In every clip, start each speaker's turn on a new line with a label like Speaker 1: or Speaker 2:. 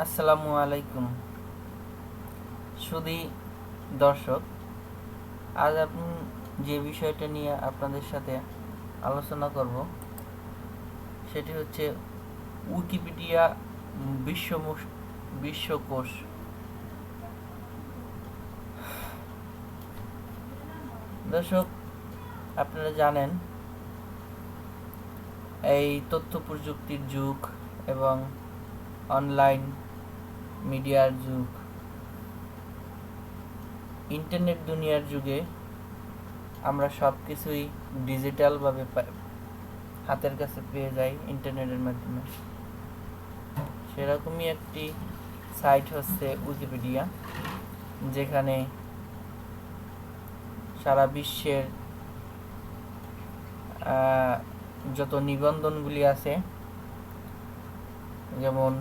Speaker 1: আসসালামু আলাইকুম। সুদী দর্শক, আজ আপনি যে বিষয়টা নিয়ে আপনাদের সাথে আলোচনা করব, সেটি হচ্ছে উইকিপিডিয়া বিশ্ব বিশ্বকোষ। দর্শক, আপনারা জানেন, এই তথ্য প্রযুক্তির যুগ এবং অনলাইন মিডিয়ার যুগ। ইন্টারনেট দুনিয়ার যুগে আমরা সব কিছুই ডিজিটালভাবে হাতের কাছে পেয়ে যাই ইন্টারনেটের মাধ্যমে। সেরকমই একটি সাইট হচ্ছে উইকিপিডিয়া, যেখানে সারা বিশ্বের যত নিবন্ধনগুলি আছে, যেমন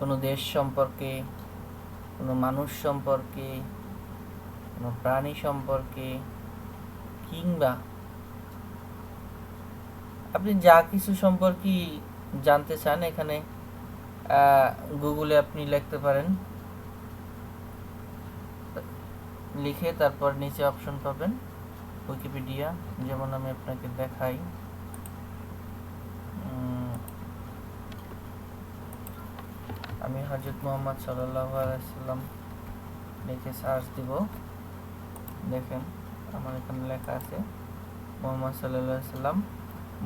Speaker 1: কোনো দেশ সম্পর্কে, কোনো মানুষ সম্পর্কে, কোনো প্রাণী সম্পর্কে, কিংবা আপনি যা কিছু সম্পর্কে জানতে চান এখানে গুগলে আপনি লিখতে পারেন। লিখে তারপর নিচে অপশন পাবেন। উইকিপিডিয়া, যেমন আমি আপনাকে দেখাই। আমি হজরত মোহাম্মদ সাল্লাহ আলাইসাল্লাম লিখে সার্চ দিব। দেখেন, আমার এখানে লেখা আছে, মোহাম্মদ সাল্লাহ সাল্লাম,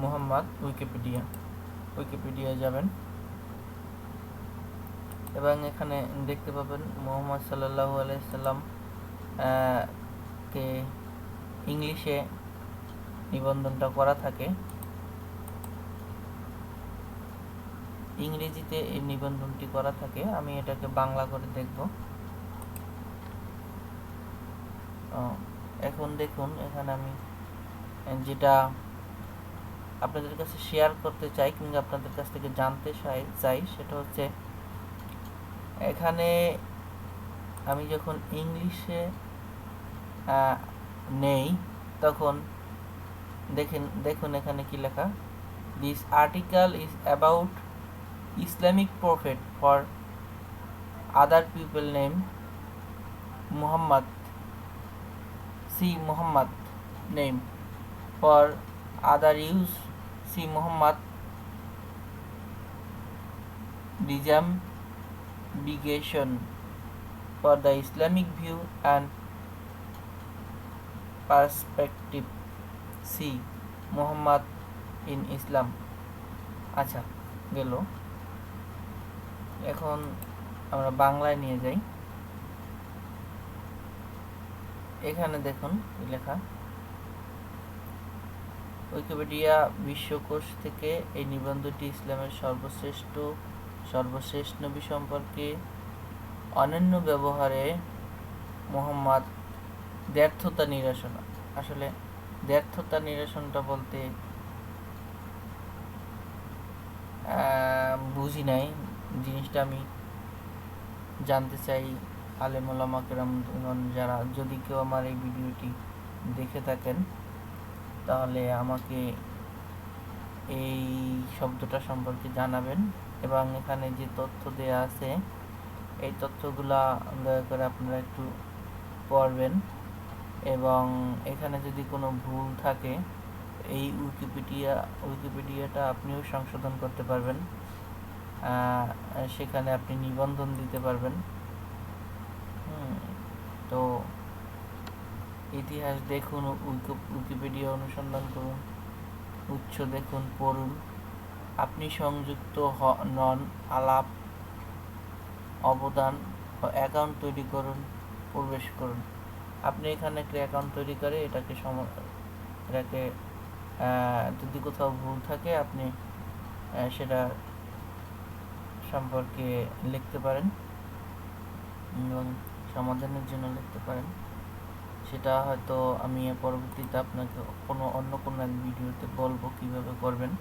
Speaker 1: মোহাম্মদ উইকিপিডিয়া। উইকিপিডিয়া যাবেন। এবং এখানে দেখতে পাবেন, মোহাম্মদ সাল্লাহ আলাইসাল্লাম কে ইংলিশে নিবন্ধনটা করা থাকে। ইংরেজিতে এই নিবন্ধনটি করা থাকে, আমি এটাকে বাংলা করে দেখব। এখন দেখুন, এখানে আমি যেটা আপনাদের কাছে শেয়ার করতে চাই কিংবা আপনাদের কাছ থেকে জানতে চাই সেটা হচ্ছে এখানে আমি যখন ইংলিশে নেই, তখন দেখেন, দেখুন এখানে কি লেখা this article is about Islamic prophet for other people name Muhammad see Muhammad name for other use see Muhammad disambiguation for the Islamic view and perspective see Muhammad in Islam আচ্ছা গেল এখন আমরা বাংলায় নিয়ে যাই। এখানে দেখুন লেখা। উইকিপিডিয়া বিশ্বকোষ থেকে এই নিবন্ধটি ইসলামের সর্বশ্রেষ্ঠ সর্বশেষ নবী সম্পর্কে অনন্য ব্যবহারে মোহাম্মদ ব্যর্থতা নিরসন। আসলে ব্যর্থতা নিরসনটা বলতে বুঝি নাই। জিনিসটা আমি জানতে চাই আলেমুলামা কেরামগণ যারা, যদি কেউ আমার এই ভিডিওটি দেখে থাকেন, তাহলে আমাকে এই শব্দটা সম্পর্কে জানাবেন। এবং এখানে যে তথ্য দেয়া আছে, এই তথ্যগুলা দয়া করে আপনারা একটু পড়বেন। এবং এখানে যদি কোনো ভুল থাকে, এই উইকিপিডিয়া, উইকিপিডিয়াটা আপনিও সংশোধন করতে পারবেন। সেখানে আপনি নিবন্ধন দিতে পারবেন। তো ইতিহাস দেখুন উইকিপিডিয়া অনুসন্ধান করুন, উৎস দেখুন, পড়ুন। আপনি সংযুক্ত নন, আলাপ, অবদান অ্যাকাউন্ট তৈরি করুন, প্রবেশ করুন। আপনি এখানে একটা অ্যাকাউন্ট তৈরি করে এটাকে সম, এটাকে যদি কোথাও ভুল থাকে আপনি সেটা সম্পর্কে লিখতে পারেন এবং সমাধানের জন্য লিখতে পারেন। সেটা হয়তো আমি পরবর্তীতে আপনাকে কোনো অন্য কোনো এক ভিডিওতে বলব কীভাবে করবেন।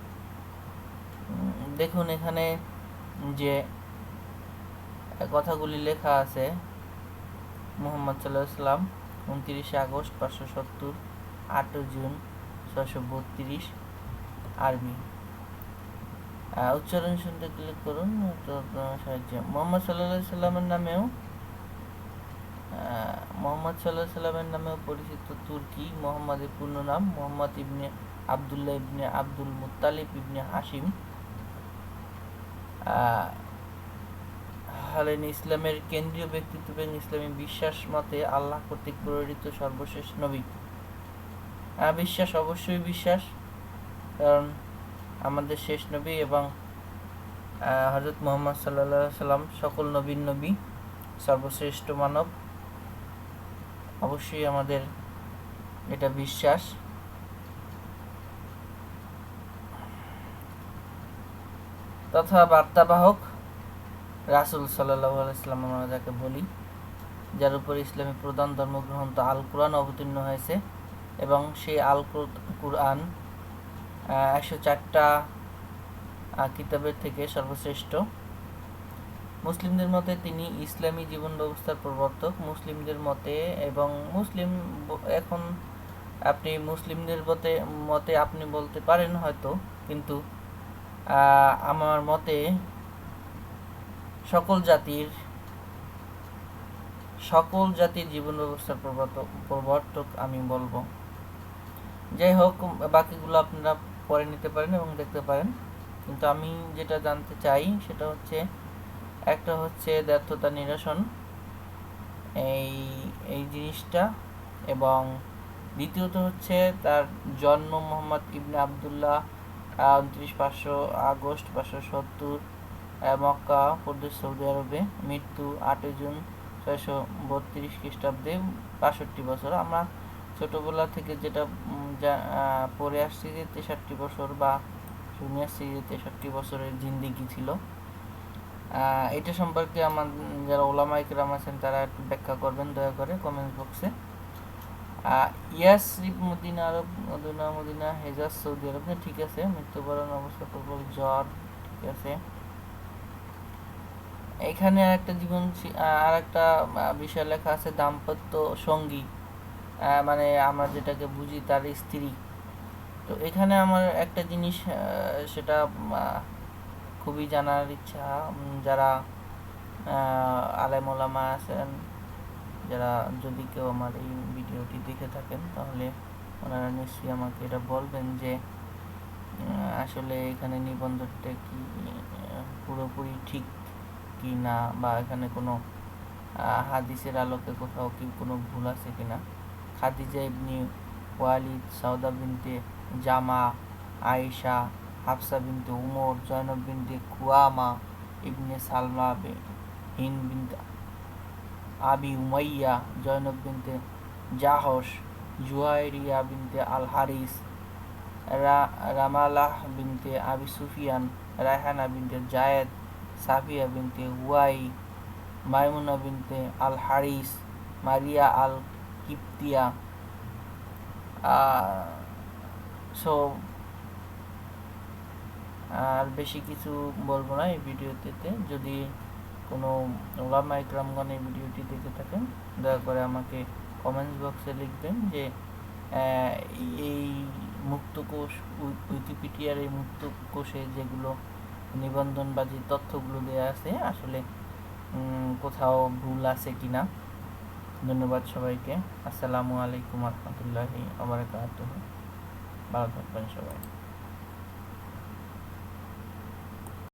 Speaker 1: দেখুন এখানে যে কথাগুলি লেখা আছে, মোহাম্মদ সাল্লাহ ইসলাম উনত্রিশে আগস্ট পাঁচশো সত্তর, আটই জুন ছশো বত্রিশ আরবি। উচ্চারণ শুনতে ক্লিক করুন, তো আপনার সাহায্য মোহাম্মদ সাল্লাহ সাল্লামের নামেও মোহাম্মদ সাল্লাহ সাল্লামের নামেও পরিচিত তুর্কি মোহাম্মদের পূর্ণ নাম Muhammad ibn Abdullah ibn Abdul Muttalib ibn Hashim হলেন ইসলামের কেন্দ্রীয় ব্যক্তিত্ব এবং ইসলামী বিশ্বাস মতে আল্লাহ কর্তৃক প্রেরিত সর্বশেষ নবী। বিশ্বাস অবশ্যই বিশ্বাস, কারণ আমাদের শেষ নবী এবং হজরত মোহাম্মদ সাল্লা সাল্লাম সকল নবীন নবী, সর্বশ্রেষ্ঠ মানব। অবশ্যই আমাদের এটা বিশ্বাস। তথা বার্তাবাহক রাসুল সাল্লাহ আলাইসাল্লাম আমরা যাকে বলি, যার উপর ইসলামী প্রধান ধর্মগ্রন্থ আল কোরআন অবতীর্ণ হয়েছে এবং সেই আল কুর- কুরআন একশো চারটা কিতাবের থেকে সর্বশ্রেষ্ঠ। মুসলিমদের মতে তিনি ইসলামী জীবন ব্যবস্থার প্রবর্তক। মুসলিমদের মতে এবং মুসলিম এখন আপনি মুসলিমদের মতে মতে আপনি বলতে পারেন হয়তো, কিন্তু আমার মতে সকল জাতির সকল জাতির জীবন ব্যবস্থার প্রবর্তক প্রবর্তক আমি বলব। যাই হোক, বাকিগুলো আপনারা পরে নিতে পারেন এবং দেখতে পারেন। কিন্তু আমি যেটা জানতে চাই সেটা হচ্ছে, একটা হচ্ছে ব্যর্থতা নিরসন, এই এই জিনিসটা। এবং দ্বিতীয়ত হচ্ছে তার জন্ম মোহাম্মদ ইবনে আবদুল্লাহ উনত্রিশ পাঁচশো আগস্ট পাঁচশো সত্তর মক্কা, প্রদেশ সৌদি আরবে। মৃত্যু আটই জুন ছয়শো বত্রিশ খ্রিস্টাব্দে, বাষট্টি বছর। আমরা ছোটবেলা থেকে যেটা পড়ে আসছি যে তেষট্টি বছর বা শুনে আসছি যে তেষট্টি বছরের জিন্দিগি ছিল। এটা সম্পর্কে আমার, যারা ওলামা ইকরাম আছেন তারা একটু ব্যাখ্যা করবেন, দয়া করে কমেন্ট বক্সে ইয়াস Yathrib Medina Arab, Medina Medina, Hejaz, Saudi Arabia ঠিক আছে, মৃত্যুবরণ অবস্থা প্রবল জ্বর ঠিক আছে। এখানে আর একটা জীবন আর একটা বিষয় লেখা আছে, দাম্পত্য সঙ্গী। মানে আমরা যেটাকে বুঝি তার স্ত্রী। তো এখানে আমার একটা জিনিস সেটা খুবই জানার ইচ্ছা। যারা আলেম ওলামা আছেন, যারা যদি কেউ আমার এই ভিডিওটি দেখে থাকেন, তাহলে ওনারা নিশ্চয়ই আমাকে এটা বলবেন যে আসলে এখানে নিবন্ধটা কি পুরোপুরি ঠিক কি না, বা এখানে কোনো হাদিসের আলোকে কোথাও কি কোনো ভুল আছে কিনা। খাদিজা ইবনি ওয়ালিদ, সাউদা বিনতে জামা, আয়েশা, হাফসা বিনতে উমর, জয়নব বিনতে কুয়ামা ইবনে সালমা বে- হিন্দ বিনতে আবি উমাইয়া, জয়নব বিনতে জাহস জুয়াইরিয়া বিনতে আল Haris Ramlah bint Abi Sufyan, Rayhana bint Zayd, Safiyya bint Huyayy Maymunah bint al Harith Mariya al Qibtiyya so আর বেশি কিছু বলব না এই ভিডিওতে যদি কোনো ওলামা ইকরামগণ এই ভিডিওটি দেখে থাকেন, দয়া করে আমাকে কমেন্টস বক্সে লিখবেন যে এই মুক্তকোষ উই- উইকিপিডিয়ার এই মুক্তকোষে যেগুলো নিবন্ধনবাজি তথ্যগুলো দেওয়া আছে, আসলে কোথাও ভুল আছে কিনা? ধন্যবাদ সবাইকে। আসসালামু আলাইকুম রহমতুল্লাহি আবরাকাতুহ ভালো থাকবেন সবাই।